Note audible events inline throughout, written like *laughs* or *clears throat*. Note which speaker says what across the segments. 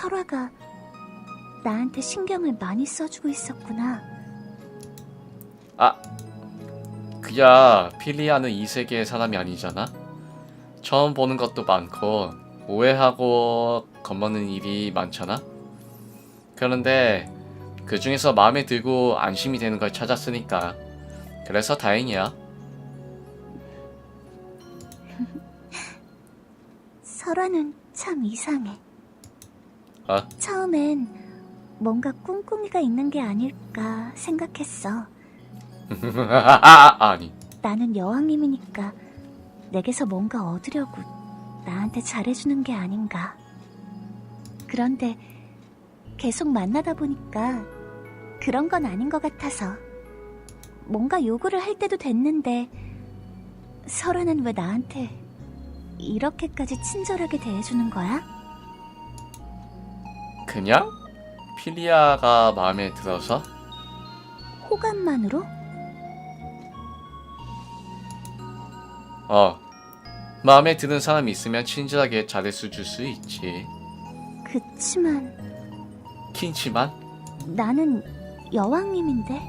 Speaker 1: 설화가 나한테 신경을 많이 써주고 있었구나.
Speaker 2: 아, 그야 필리아는 이 세계의 사람이 아니잖아. 처음 보는 것도 많고 오해하고 겁먹는 일이 많잖아. 그런데 그 중에서 마음에 들고 안심이 되는 걸 찾았으니까 그래서 다행이야. *laughs*
Speaker 1: 설화는 참 이상해.
Speaker 2: 어?
Speaker 1: 처음엔 뭔가 꿍꿍이가 있는 게 아닐까 생각했어. *laughs*
Speaker 2: 아니,
Speaker 1: 나는 여왕님이니까 내게서 뭔가 얻으려고 나한테 잘해주는 게 아닌가. 그런데 계속 만나다 보니까 그런 건 아닌 것 같아서 뭔가 요구를 할 때도 됐는데 설아는 왜 나한테 이렇게까지 친절하게 대해주는 거야?
Speaker 2: 그냥 필리아가 마음에 들어서
Speaker 1: 호감만으로?
Speaker 2: 어 마음에 드는 사람이 있으면 친절하게 잘해줄 수 있지.
Speaker 1: 그치만
Speaker 2: 킹치만
Speaker 1: 나는 여왕님인데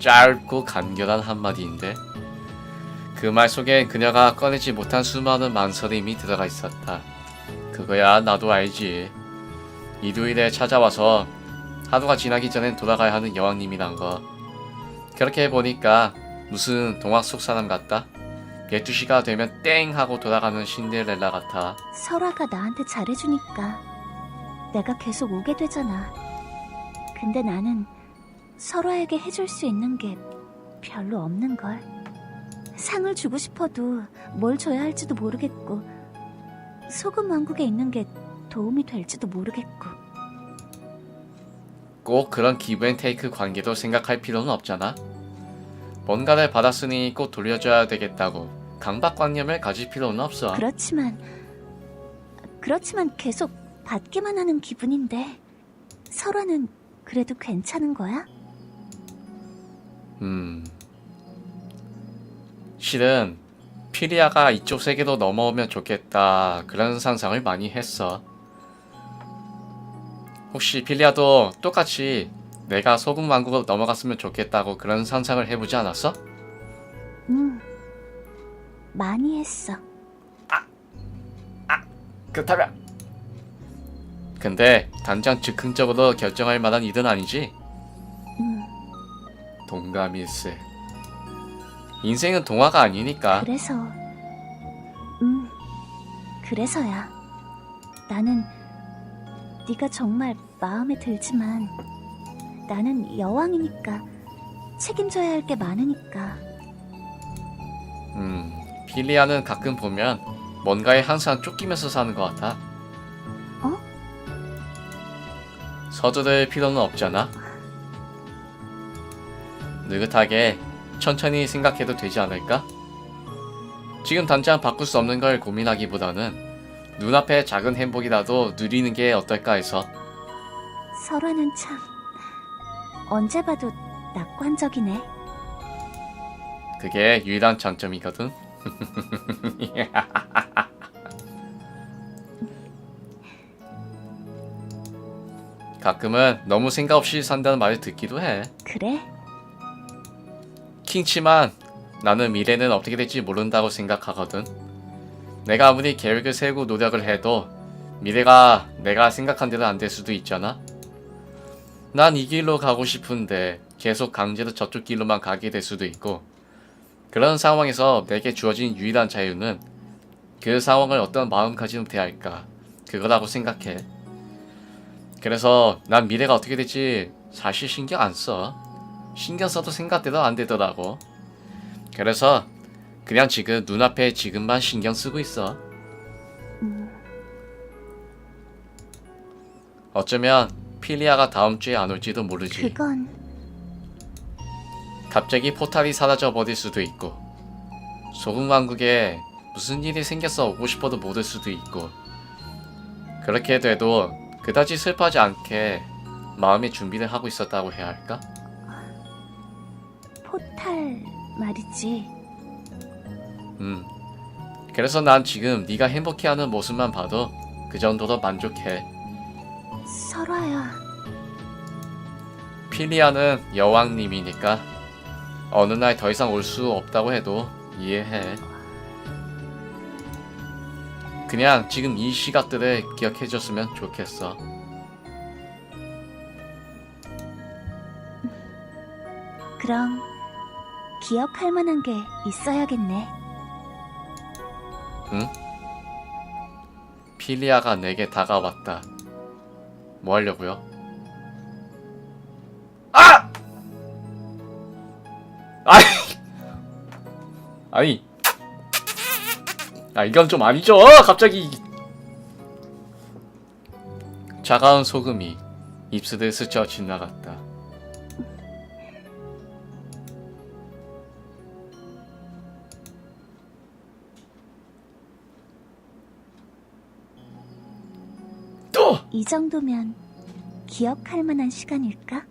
Speaker 2: 짧고 간결한 한마디인데 그 말 속에 그녀가 꺼내지 못한 수많은 망설임이 들어가 있었다. 그거야 나도 알지. 일요일에 찾아와서 하루가 지나기 전엔 돌아가야 하는 여왕님이란 거. 그렇게 보니까 무슨 동화 속 사람 같다. 12시가 되면 땡 하고 돌아가는 신데렐라 같아.
Speaker 1: 설아가 나한테 잘해주니까 내가 계속 오게 되잖아. 근데 나는 설아에게 해줄 수 있는 게 별로 없는 걸. 상을 주고 싶어도 뭘 줘야 할지도 모르겠고, 소금 왕국에 있는 게 도움이 될지도 모르겠고.
Speaker 2: 꼭 그런 기브앤테이크 관계도 생각할 필요는 없잖아. 뭔가를 받았으니 꼭 돌려줘야 되겠다고 강박관념을 가질 필요는 없어.
Speaker 1: 그렇지만, 그렇지만 계속 받기만 하는 기분인데, 설아는 그래도 괜찮은 거야?
Speaker 2: 음. 실은 피리아가 이쪽 세계로 넘어오면 좋겠다 그런 상상을 많이 했어. 혹시 필리아도 똑같이 내가 소금 왕국으로 넘어갔으면 좋겠다고 그런 상상을 해보지 않았어?
Speaker 1: 응. 많이 했어.
Speaker 2: 그렇다면 근데 당장 즉흥적으로 결정할 만한 일은 아니지?
Speaker 1: 응.
Speaker 2: 동감일세. 인생은 동화가 아니니까.
Speaker 1: 그래서, 음, 그래서야. 나는 네가 정말 마음에 들지만 나는 여왕이니까 책임져야 할 게 많으니까.
Speaker 2: 음, 필리아는 가끔 보면 뭔가에 항상 쫓기면서 사는 것 같아.
Speaker 1: 어?
Speaker 2: 서두를 필요는 없잖아. 느긋하게 천천히 생각해도 되지 않을까? 지금 당장 바꿀 수 없는 걸 고민하기보다는 눈앞에 작은 행복이라도 누리는 게 어떨까 해서
Speaker 1: 설화는 참 언제 봐도 낙관적이네.
Speaker 2: 그게 유일한 장점이거든. *laughs* 가끔은 너무 생각 없이 산다는 말을 듣기도 해.
Speaker 1: 그래?
Speaker 2: 킹치만 나는 미래는 어떻게 될지 모른다고 생각하거든. 내가 아무리 계획을 세우고 노력을 해도 미래가 내가 생각한 대로 안 될 수도 있잖아. 난 이 길로 가고 싶은데 계속 강제로 저쪽 길로만 가게 될 수도 있고 그런 상황에서 내게 주어진 유일한 자유는 그 상황을 어떤 마음가짐으로 대할까 그거라고 생각해. 그래서 난 미래가 어떻게 될지 사실 신경 안 써. 신경 써도 생각대로 안 되더라고. 그래서 그냥 지금 눈앞에 지금만 신경 쓰고 있어.
Speaker 1: 음,
Speaker 2: 어쩌면 필리아가 다음 주에 안 올지도 모르지.
Speaker 1: 그건
Speaker 2: 갑자기 포탈이 사라져 버릴 수도 있고 소금 왕국에 무슨 일이 생겨서 오고 싶어도 못 올 수도 있고 그렇게 돼도 그다지 슬퍼하지 않게 마음의 준비를 하고 있었다고 해야 할까?
Speaker 1: 포탈 말이지.
Speaker 2: 음. 그래서 난 지금 네가 행복해하는 모습만 봐도 그그 정도로 만족해.
Speaker 1: 설아야.
Speaker 2: 필리아는 여왕님이니까 어느 날 더 이상 올 수 없다고 해도 이해해. 그냥 지금 이 시각들을 기억해줬으면 좋겠어.
Speaker 1: 그럼 기억할 만한 게 있어야겠네.
Speaker 2: 필리아가 내게 다가왔다. 뭐 하려고요? 아! 아니, 아니, 아 이건 좀 아니죠? 갑자기 차가운 소금이 입술을 스쳐 지나갔다.
Speaker 1: 이 정도면 기억할 만한 시간일까?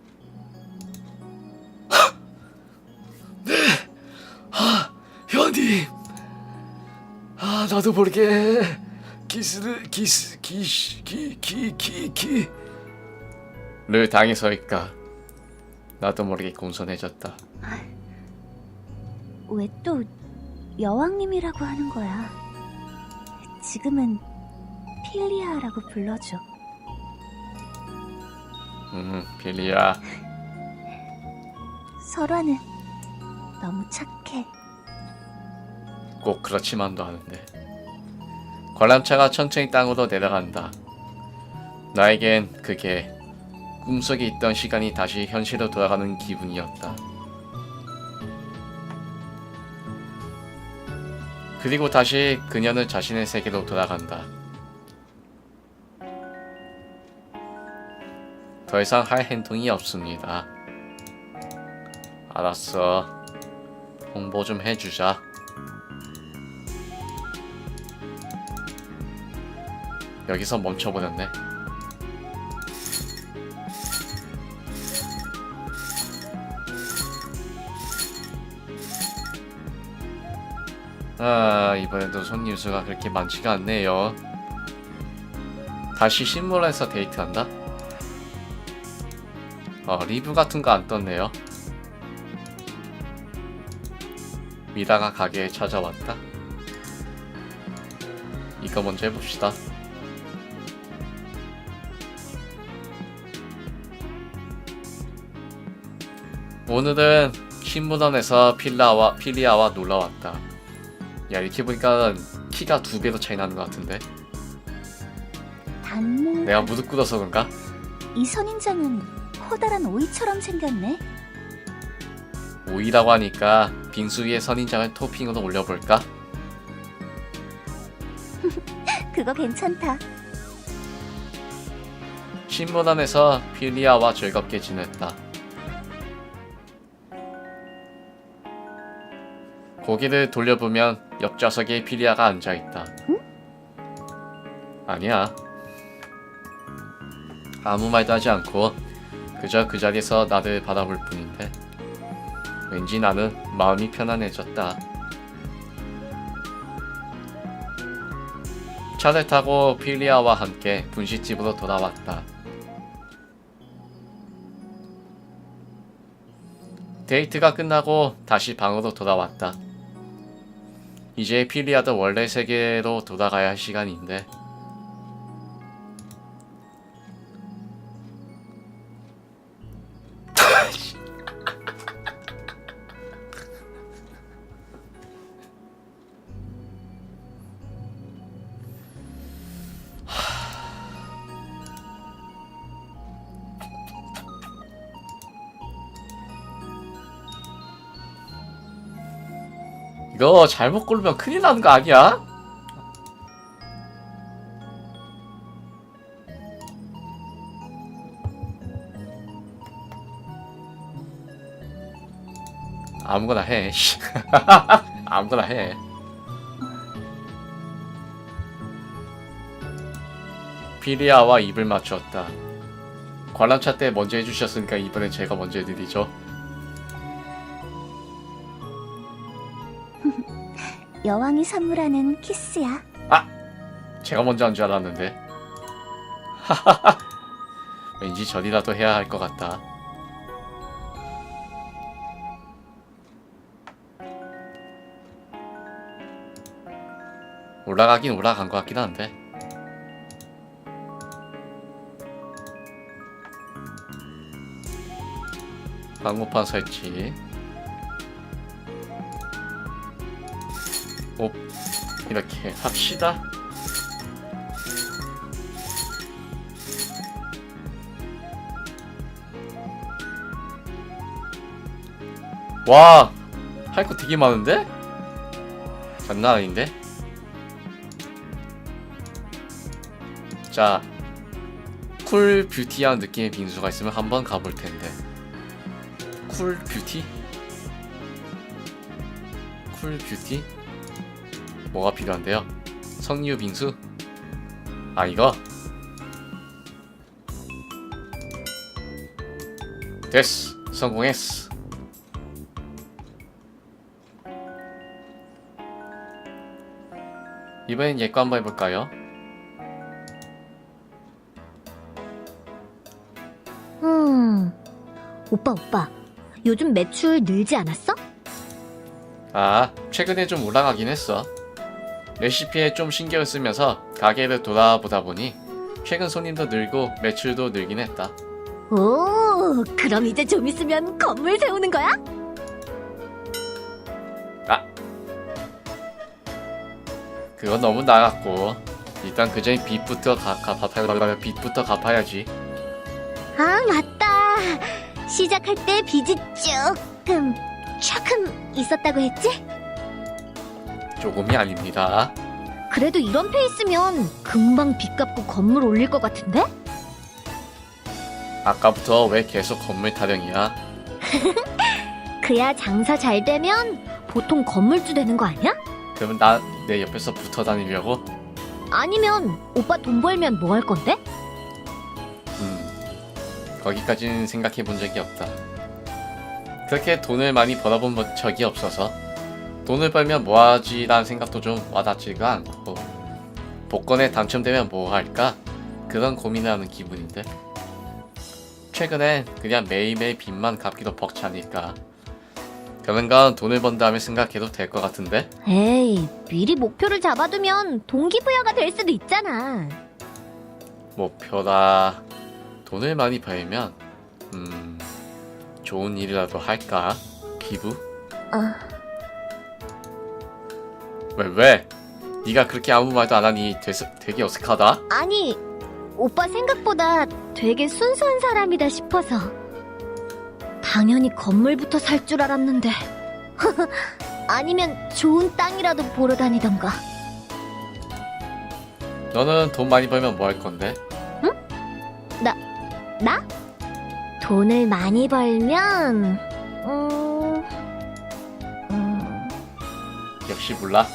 Speaker 2: 현님, 아 나도 모르게 기스를 기스 기시 기기기기를 당해서일까. 나도 모르게 공손해졌다.
Speaker 1: 왜 또 여왕님이라고 하는 거야? 지금은 필리아라고 불러줘.
Speaker 2: 음, 빌리야,
Speaker 1: 설아는 너무 착해.
Speaker 2: 꼭 그렇지만도 않은데. 관람차가 천천히 땅으로 내려간다. 나에겐 그게 꿈속에 있던 시간이 다시 현실로 돌아가는 기분이었다. 그리고 다시 그녀는 자신의 세계로 돌아간다. 더 이상 할 행동이 없습니다. 알았어. 홍보 좀 해주자. 여기서 멈춰버렸네. 아, 이번에도 손님 수가 그렇게 많지가 않네요. 다시 신문에서 데이트한다? 어, 리뷰 같은 거 안 떴네요. 미다가 가게에 찾아왔다. 이거 먼저 해봅시다. 오늘은 신문원에서 필라와 필리아와 놀러 왔다. 야 이렇게 보니까 키가 두 배로 차이 나는 것 같은데. 내가 무릎 꿇어서 그런가?
Speaker 1: 이 선인장은 커다란 오이처럼 생겼네.
Speaker 2: 오이라고 하니까 빙수 위에 선인장을 토핑으로 올려볼까? *laughs*
Speaker 1: 그거 괜찮다.
Speaker 2: 신문원에서 필리아와 즐겁게 지냈다. 고개를 돌려보면 옆 좌석에 필리아가 앉아 있다. 아니야. 아무 말도 하지 않고 그저 그 자리에서 나를 바라볼 뿐인데 왠지 나는 마음이 편안해졌다. 차를 타고 필리아와 함께 분식집으로 돌아왔다. 데이트가 끝나고 다시 방으로 돌아왔다. 이제 필리아도 원래 세계로 돌아가야 할 시간인데 이거 잘못 고르면 큰일 나는 거 아니야? 아무거나 해. 씨. *laughs* 아무거나 해. 피리아와 입을 맞추었다. 관람차 때 먼저 해주셨으니까 이번엔 제가 먼저 해드리죠.
Speaker 1: 여왕이 선물하는 키스야.
Speaker 2: 제가 먼저 한 줄 알았는데 *laughs* 왠지 저리라도 해야 할 것 같다. 올라가긴 올라간 것 같긴 한데. 방호판 설치. 오, 이렇게 합시다. 와, 할 거 되게 많은데? 장난 아닌데? 자, 쿨 뷰티한 느낌의 빙수가 있으면 한번 가볼 텐데. 쿨 뷰티? 쿨 뷰티? 뭐가 필요한데요? 석류 빙수? 아, 이거? 됐어. 성공했어. 이번엔 얘거 한번 해볼까요?
Speaker 3: 음, 오빠, 오빠. 요즘 매출 늘지 않았어?
Speaker 2: 아, 최근에 좀 올라가긴 했어. 레시피에 좀 신경을 쓰면서 가게를 돌아보다 보니 최근 손님도 늘고 매출도 늘긴 했다.
Speaker 3: 오, 그럼 이제 좀 있으면 건물 세우는 거야?
Speaker 2: 그건 너무 나갔고 일단 그 전에 빚부터 가, 갚아야 빚부터 갚아야지.
Speaker 3: 아, 맞다. 시작할 때 빚이 조금, 조금 있었다고 했지?
Speaker 2: 조금이 아닙니다.
Speaker 3: 그래도 이런 페이스면 금방 빚 갚고 건물 올릴 것 같은데?
Speaker 2: 아까부터 왜 계속 건물 타령이야? *laughs*
Speaker 3: 그야 장사 잘 되면 보통 건물주 되는 거 아니야?
Speaker 2: 그러면 나내 옆에서 붙어 다니려고?
Speaker 3: 아니면 오빠 돈 벌면 뭐 할 건데?
Speaker 2: 음, 거기까지는 생각해 본 적이 없다. 그렇게 돈을 많이 벌어본 뭐- 적이 없어서 돈을 벌면 뭐하지라는 생각도 좀 와닿지가 않고 복권에 당첨되면 뭐 할까? 그런 고민을 하는 기분인데. 최근엔 그냥 매일매일 빚만 갚기도 벅차니까 그런 건 돈을 번 다음에 생각해도 될 것 같은데?
Speaker 3: 에이, 미리 목표를 잡아두면 동기부여가 될 수도 있잖아.
Speaker 2: 목표다. 돈을 많이 벌면 음 좋은 일이라도 할까? 기부?
Speaker 3: 어,
Speaker 2: 왜 왜? 네가 그렇게 아무 말도 안 하니 되게, 되게 어색하다.
Speaker 3: 아니, 오빠 생각보다 되게 순수한 사람이다 싶어서. 당연히 건물부터 살 줄 알았는데. *laughs* 아니면 좋은 땅이라도 보러 다니던가.
Speaker 2: 너는 돈 많이 벌면 뭐 할 건데?
Speaker 3: 나? 돈을 많이 벌면, 음, 음,
Speaker 2: 역시 몰라.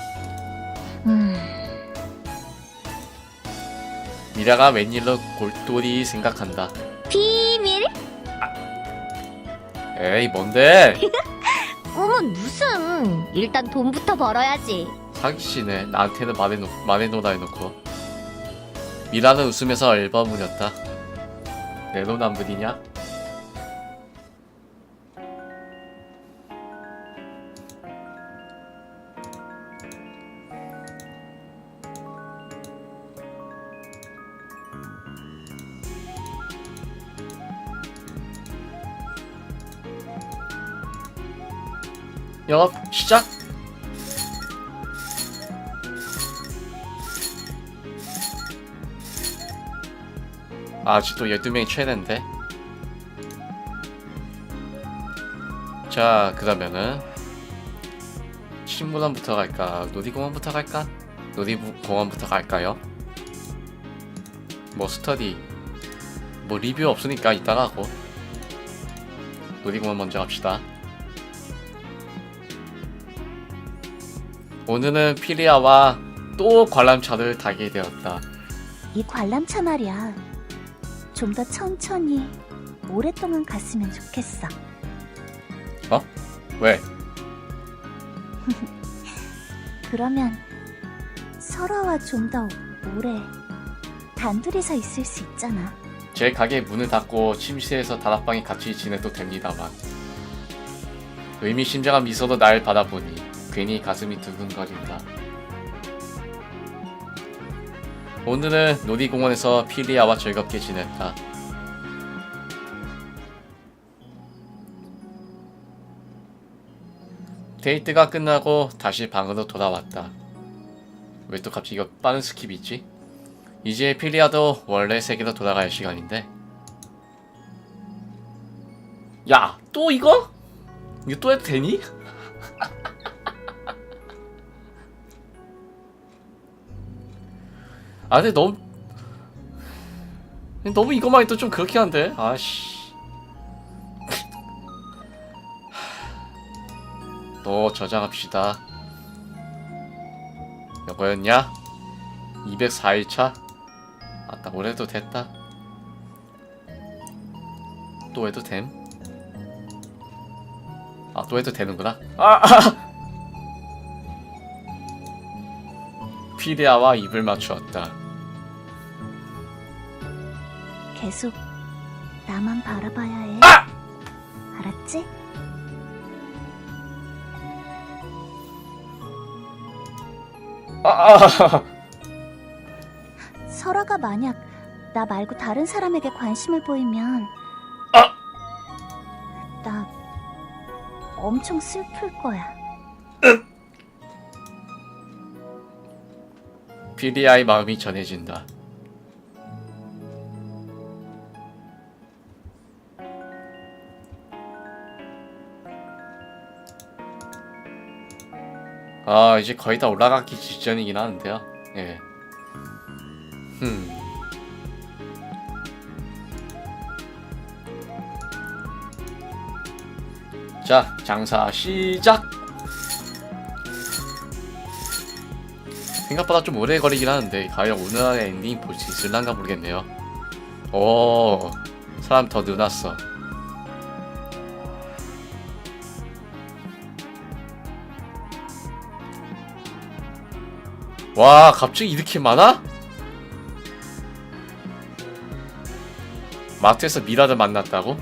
Speaker 2: 미라가 웬일로 골똘히 생각한다.
Speaker 3: 비밀?
Speaker 2: 에이 뭔데? *laughs*
Speaker 3: 꿈은 무슨? 일단 돈부터 벌어야지.
Speaker 2: 사기치네. 나한테는 말해놓, 말해놓으라 해놓고. 미라는 웃으면서 얼버무렸다 내로남불이냐? 영업 시작! 아직도 12명이 최대인데. 자 그러면은 식물원부터 갈까? 놀이공원부터 갈까? 놀이공원부터 갈까요? 뭐 스터디 뭐 리뷰 없으니까 이따가 하고 놀이공원 먼저 갑시다 오늘은 피리아와 또 관람차를 타게 되었다
Speaker 1: 이 관람차 말이야. 좀 더 천천히 오랫동안 갔으면 좋겠어.
Speaker 2: 왜? *laughs*
Speaker 1: 그러면 설아와 좀 더 오래 단둘이서 있을 수 있잖아.
Speaker 2: 제 가게 문을 닫고 침실에서 다락방에 같이 지내도 됩니다만 의미심장한 미소로 날 바라보니 괜히 가슴이 두근거린다. 오늘은 놀이공원에서 피리아와 즐겁게 지냈다. 데이트가 끝나고 다시 방으로 돌아왔다. 왜 또 갑자기 이거 빠른 스킵이 있지? 이제 피리아도 원래 세계로 돌아갈 시간인데. 야, 또 이거? 이거 또 해도 되니? *laughs* 아, 근데 너무 너무 이것만 해도 좀 그렇게 한데. 아씨. 또 저장합시다. 여보였냐? 204일차? 아따 올해도 됐다 또 해도 됨? 아 또 해도 되는구나 아! 아! 피리아와 입을 맞추었다
Speaker 1: 계속 나만 바라봐야 해.
Speaker 2: 아!
Speaker 1: 알았지?
Speaker 2: 아! 아! *laughs*
Speaker 1: 설아가 만약 나 말고 다른 사람에게 관심을 보이면
Speaker 2: 아!
Speaker 1: 나 엄청 슬플 거야.
Speaker 2: 피리아의 마음이 전해진다 아 이제 거의 다 올라가기 직전이긴 하는데요 예. 흠. 자 장사 시작 생각보다 좀 오래 걸리긴 하는데 과연 오늘 안에 엔딩 볼 수 있을란가 모르겠네요 오 사람 더 늘었어 와 갑자기 이렇게 많아? 마트에서 미라를 만났다고?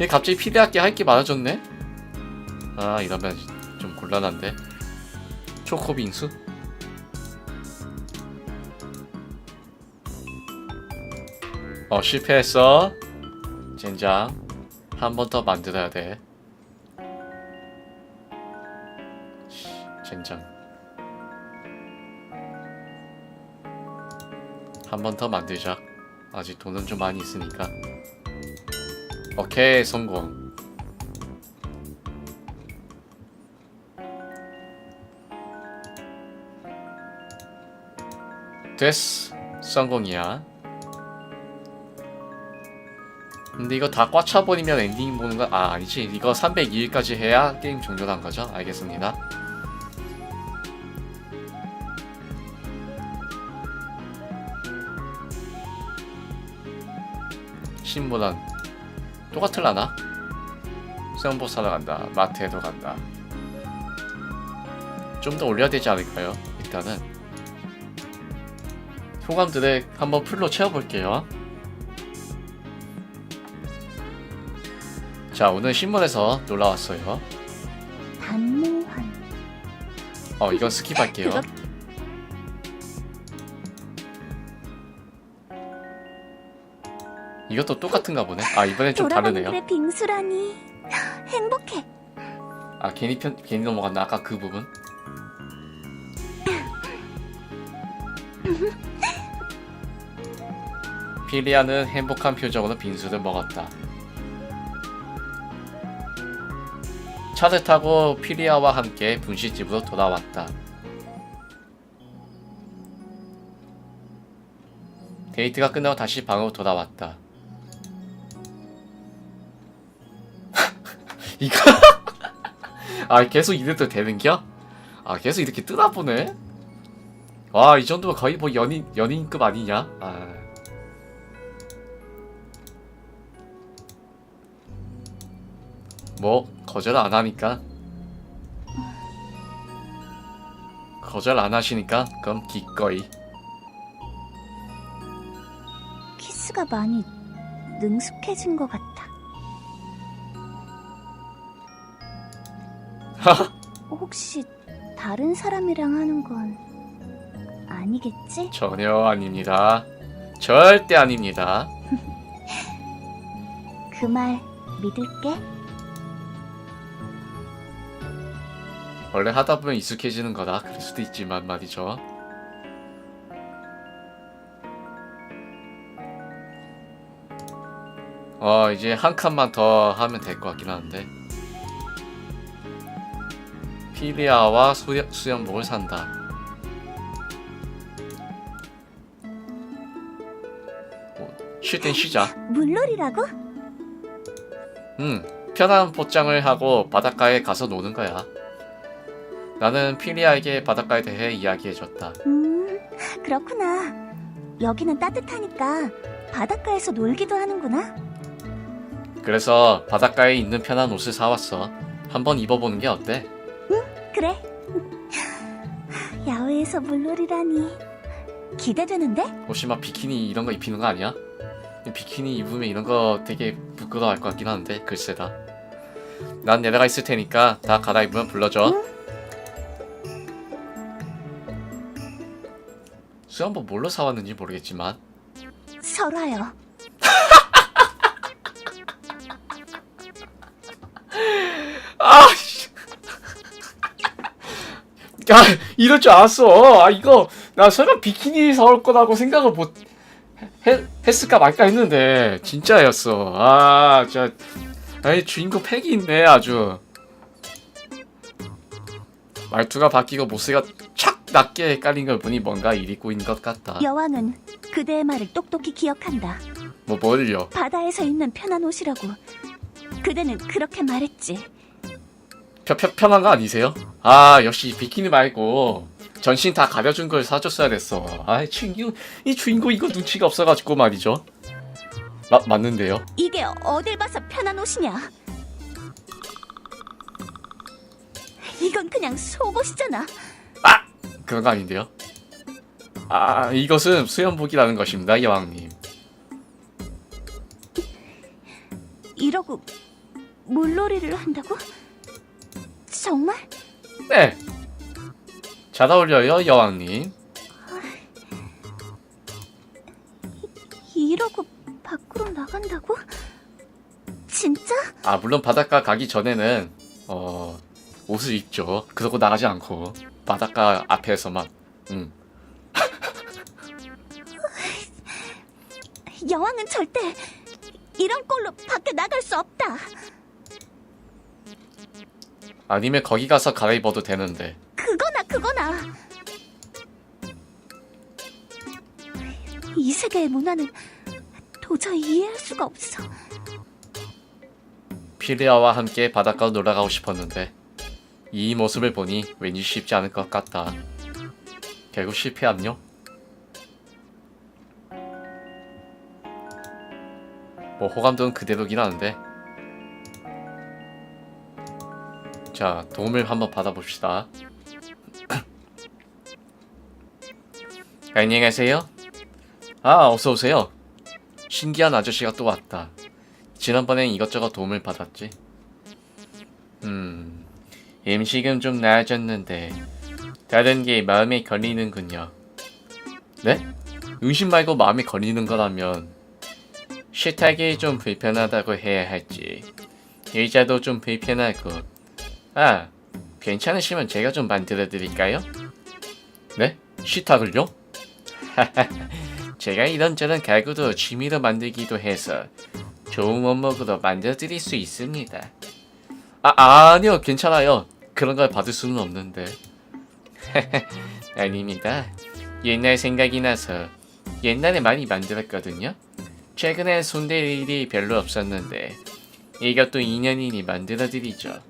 Speaker 2: 얘 갑자기 피대학교 할게 많아졌네? 아 이러면 좀 곤란한데 초코빙수? 어 실패했어 젠장 한 번 더 만들어야 돼 젠장. 한 번 더 만들자. 아직 돈은 좀 많이 있으니까. 오케이 성공. 됐어. 성공이야. 근데 이거 다 꽉 차버리면 엔딩 보는 거아 아니지. 이거 302일까지 해야 게임 종료한 거죠? 알겠습니다 신문원 똑같을라나? 수영복 사러 간다 마트에도 간다 좀 더 올려야 되지 않을까요? 일단은 소감들을 한번 풀로 채워볼게요. 자, 오늘 신문에서 놀라왔어요.
Speaker 1: 단모환.
Speaker 2: 어, 이건 스킵할게요. 이것도 똑같은가 보네. 아, 이번엔 좀
Speaker 1: 돌아가는
Speaker 2: 다르네요.
Speaker 1: 길에 빙수라니. 행복해.
Speaker 2: 아, 괜히 편, 괜히 넘어갔나? 아까 그 부분? 피리아는 행복한 표정으로 빙수를 먹었다. 차를 타고 피리아와 함께 분식집으로 돌아왔다. 데이트가 끝나고 다시 방으로 돌아왔다. 이거 *laughs* 아 계속 이래도 되는겨? 아 계속 이렇게 뜨나 보네. 와 이 정도면 거의 뭐 연인 연인급 아니냐? 아. 뭐 거절 안 하니까 거절 안 하시니까 그럼 기꺼이.
Speaker 1: 키스가 많이 능숙해진 것 같아. *laughs* 혹시 다른 사람이랑 하는 건 아니겠지?
Speaker 2: 전혀 아닙니다. 절대 아닙니다. *laughs*
Speaker 1: 그 말 믿을게.
Speaker 2: 원래 하다 보면 익숙해지는 거다. 그럴 수도 있지만 말이죠. 어, 이제 한 칸만 더 하면 될 것 같긴 한데. 피리아와 수영, 수영복을 산다. 뭐, 쉴땐 쉬자.
Speaker 1: 물놀이라고?
Speaker 2: 응, 편한 포장을 하고 바닷가에 가서 노는 거야. 나는 피리아에게 바닷가에 대해 이야기해줬다.
Speaker 1: 음, 그렇구나. 여기는 따뜻하니까 바닷가에서 놀기도 하는구나.
Speaker 2: 그래서 바닷가에 있는 편한 옷을 사왔어. 한번 입어보는 게 어때?
Speaker 1: 그래. 야외에서 물놀이라니. 기대되는데?
Speaker 2: 혹시 막 비키니 이런 거 입히는 거 아니야? 비키니 입으면 이런 거 되게 부끄러워할 것 같긴 한데 글쎄다. 난 내려가 있을 테니까 다 갈아입으면 불러줘. 수영복 뭘로 사왔는지 모르겠지만
Speaker 1: 설화요.
Speaker 2: 야, 이럴 줄 알았어. 아, 이거, 나 설마 비키니 사올 거라고 생각을 못, 했, 했을까 말까 했는데, 진짜였어. 아, 진짜. 아이, 주인공 팩이 있네, 아주. 말투가 바뀌고 모스가 착 낮게 깔린 걸 보니 뭔가 일 있고 있는 것 같다.
Speaker 1: 여왕은 그대의 말을 똑똑히 기억한다.
Speaker 2: 뭐, 뭘요?
Speaker 1: 바다에서 입는 편한 옷이라고. 그대는 그렇게 말했지.
Speaker 2: 편, 편, 편한 거 아니세요? 아 역시 비키니 말고 전신 다 가려준 걸 사줬어야 됐어 아 주인공 이 주인공 이거 눈치가 없어가지고 말이죠 마, 맞는데요
Speaker 1: 이게 어딜 봐서 편한 옷이냐? 이건 그냥 속옷이잖아.
Speaker 2: 그런 거 아닌데요 아 이것은 수영복이라는 것입니다 여왕님
Speaker 1: 이러고 물놀이를 한다고? 정말?
Speaker 2: 네 잘 어울려요 여왕님
Speaker 1: 이러고 밖으로 나간다고? 진짜?
Speaker 2: 아 물론 바닷가 가기 전에는 어 옷을 입죠 그러고 나가지 않고 바닷가 앞에서만 음.
Speaker 1: 여왕은 절대 이런 꼴로 밖에 나갈 수 없다.
Speaker 2: 아니면 거기 가서 갈아입어도 되는데
Speaker 1: 그거나 그거나. 이 세계의 문화는 도저히 이해할 수가 없어.
Speaker 2: 피리아와 함께 바닷가로 놀아가고 싶었는데 이 모습을 보니 왠지 쉽지 않을 것 같다. 결국 실패함요? 뭐 호감도는 그대로긴 하는데 자 도움을 한번 받아봅시다. 안녕하세요. *coughs* 아 어서 오세요. 신기한 아저씨가 또 왔다. 지난번엔 이것저것 도움을 받았지. 음, 음식은 좀 나아졌는데 다른 게 마음에 걸리는군요. 네? 음식 말고 마음에 걸리는 거라면 식탁이 좀 불편하다고 해야 할지 의자도 좀 불편하고 아, 괜찮으시면 제가 좀 만들어 드릴까요? 네? 식탁을요? *laughs* 제가 이런저런 가구도 취미로 만들기도 해서 좋은 원목으로 만들어 드릴 수 있습니다. 아, 아니요, 괜찮아요. 그런 걸 받을 수는 없는데. *laughs* 아닙니다. 옛날 생각이 나서 옛날에 많이 만들었거든요. 최근에 손댈 일이 별로 없었는데 이것도 2년이니 만들어 드리죠.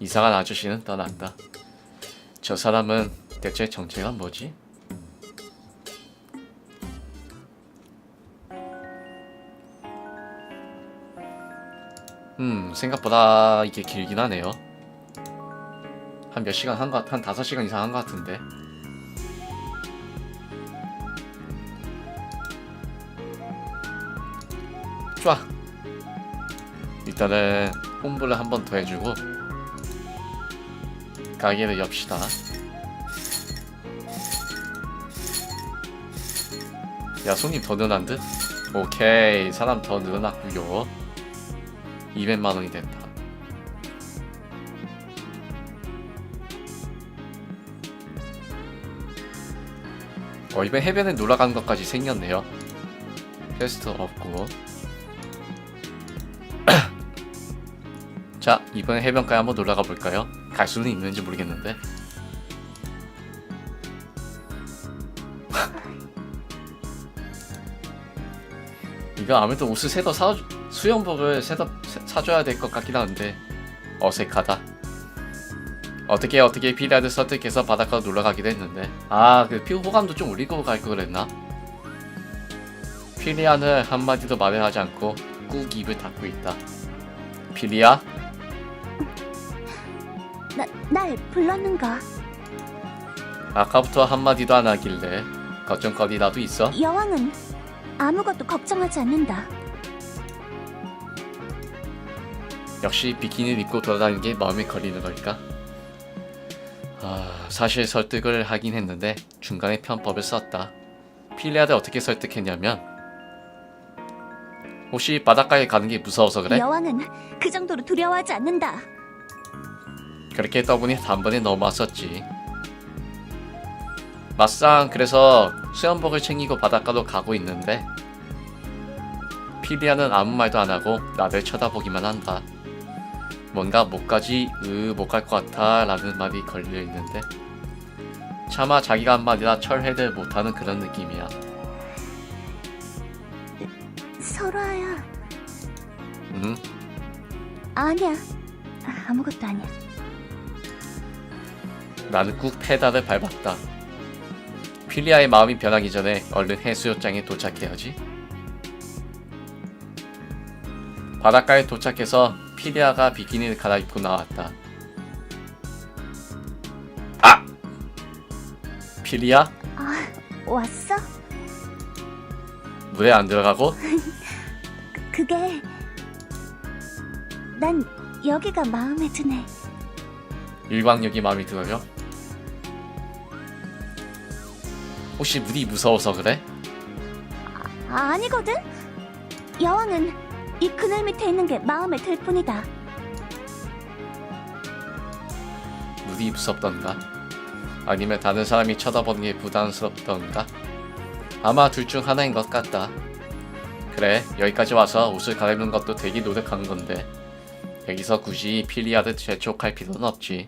Speaker 2: 이상한 아저씨는 떠났다. 저 사람은 대체 정체가 뭐지? 음, 생각보다 이게 길긴 하네요. 한한몇 시간 한 것, 한 다섯 시간 이상 한 것 같은데. 좋아. 일단은 홍보를 한 번 더 해주고 가게를 엽시다. 야 손님 더 늘어난 듯? 오케이 사람 더 늘어났구요 200만원이 됐다 어 이번 해변에 놀러가는 것까지 생겼네요 퀘스트 없고 *clears throat* 자 이번에 해변가에 한번 놀러 가 볼까요? 갈 수는 있는지 모르겠는데 *laughs* 이거 아무래도 옷을 새더 사 수영복을 새더 사- 사줘야 될 것 같긴 한데 어색하다. 어떻게 어떻게 피리아를 설득해서 바닷가로 놀러 가기도 했는데 아 그 피부 호감도 좀 올리고 갈 걸 그랬나? 피리아는 한마디도 말을 하지 않고 꾹 입을 닫고 있다. 피리아?
Speaker 1: 나, 날 불렀는가?
Speaker 2: 아까부터 한마디도 안 하길래 걱정거리라도 있어?
Speaker 1: 여왕은 아무것도 걱정하지 않는다.
Speaker 2: 역시 비키니 를 입고 돌아다니는 게 마음에 걸리는 걸까? 아, 사실 설득을 하긴 했는데 중간에 편법을 썼다. 필리아를 어떻게 설득했냐면 혹시 바닷가에 가는 게 무서워서 그래?
Speaker 1: 여왕은 그 정도로 두려워하지 않는다.
Speaker 2: 그렇게 떠보니 단번에 넘어왔었지. 막상 그래서 수영복을 챙기고 바닷가로 가고 있는데 피리아는 아무 말도 안 하고 나를 쳐다보기만 한다. 뭔가 못 가지, 으, 못 갈 것 같아 라는 말이 걸려 있는데 차마 자기가 한 말이라 철회를 못하는 그런 느낌이야.
Speaker 1: 설아야.
Speaker 2: 응?
Speaker 1: 아니야. 아무것도 아니야.
Speaker 2: 나는 꾹 페달을 밟았다. 필리아의 마음이 변하기 전에 얼른 해수욕장에 도착해야지. 바닷가에 도착해서 필리아가 비키니를 갈아입고 나왔다. 아! 필리아?
Speaker 1: 아, 왔어?
Speaker 2: 물에 안 들어가고? *laughs*
Speaker 1: 그게 난 여기가 마음에 드네.
Speaker 2: 일광욕이 마음에 들어요? 혹시 물이 무서워서 그래?
Speaker 1: 아, 아니거든. 여왕은 이 그늘 밑에 있는 게 마음에 들 뿐이다.
Speaker 2: 물이 무섭던가? 아니면 다른 사람이 쳐다보는 게 부담스럽던가? 아마 둘 중 하나인 것 같다. 그래, 여기까지 와서 옷을 갈아입는 것도 되게 노력한 건데, 여기서 굳이 필리아를 재촉할 필요는 없지.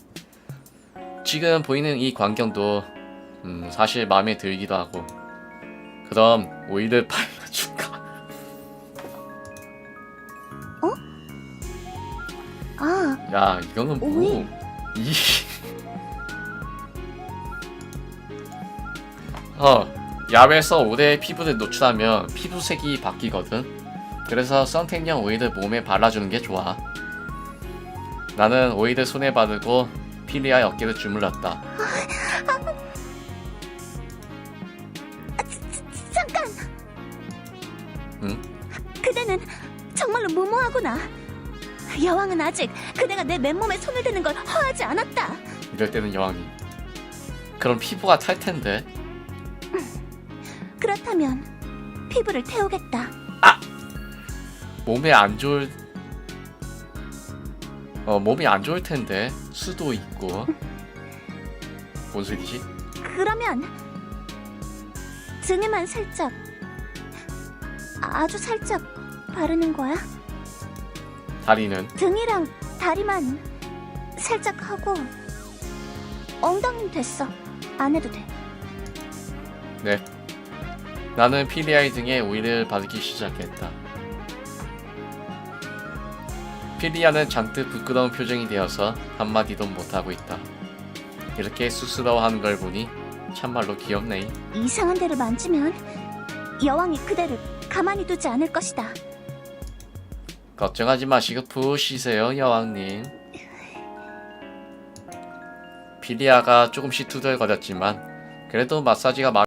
Speaker 2: 지금 보이는 이 광경도, 음, 사실 마음에 들기도 하고. 그럼, 오이를 *laughs* 발라줄까?
Speaker 1: 아,
Speaker 2: 야, 이거는 뭐,
Speaker 1: 오이?
Speaker 2: 이. 어, 야외에서 오래 피부를 노출하면 피부색이 바뀌거든. 그래서 선택용 오일을 몸에 발라주는 게 좋아. 나는 오일을 손에 바르고 필리아의 어깨를 주물렀다. *laughs*
Speaker 1: 하구나. 여왕은 아직 그대가 내 맨몸에 손을 대는 걸 허하지 않았다.
Speaker 2: 이럴 때는 여왕이. 그럼 피부가 탈 텐데.
Speaker 1: 그렇다면 피부를 태우겠다.
Speaker 2: 몸에 안 좋을 어 몸이 안 좋을 텐데 수도 있고 뭔 소리지?
Speaker 1: 그러면 등에만 살짝 아주 살짝 바르는 거야?
Speaker 2: 다리는
Speaker 1: 등이랑 다리만 살짝 하고 엉덩이는 됐어. 안 해도 돼.
Speaker 2: 네. 나는 필리아의 등에 오일을 바르기 시작했다. 필리아는 잔뜩 부끄러운 표정이 되어서 한마디도 못하고 있다. 이렇게 쑥스러워하는 걸 보니 참말로 귀엽네.
Speaker 1: 이상한 데를 만지면 여왕이 그대를 가만히 두지 않을 것이다.
Speaker 2: 걱정하지 마시고 푹 쉬세요, 여왕님. 빌리아가 조금씩 투덜거렸지만 그래도 마사지가 마